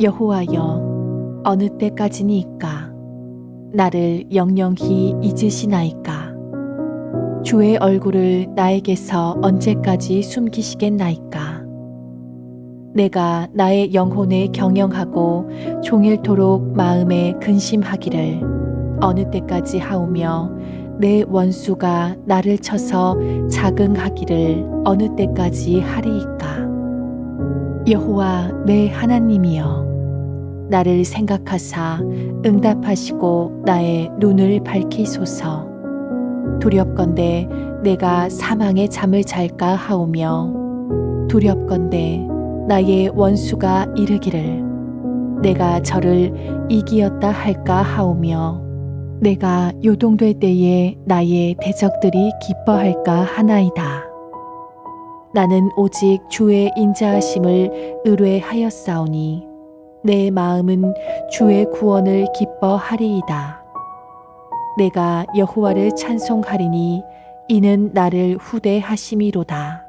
여호와여 어느 때까지니이까? 나를 영영히 잊으시나이까? 주의 얼굴을 나에게서 언제까지 숨기시겠나이까? 내가 나의 영혼에 경영하고 종일토록 마음에 근심하기를 어느 때까지 하오며 내 원수가 나를 쳐서 자긍하기를 어느 때까지 하리이까? 여호와 내 하나님이여 나를 생각하사 응답하시고 나의 눈을 밝히소서 두렵건대 내가 사망의 잠을 잘까 하오며 두렵건대 나의 원수가 이르기를 내가 저를 이기었다 할까 하오며 내가 요동될 때에 나의 대적들이 기뻐할까 하나이다. 나는 오직 주의 인자하심을 의뢰하였사오니 내 마음은 주의 구원을 기뻐하리이다. 내가 여호와를 찬송하리니 이는 나를 후대하심이로다.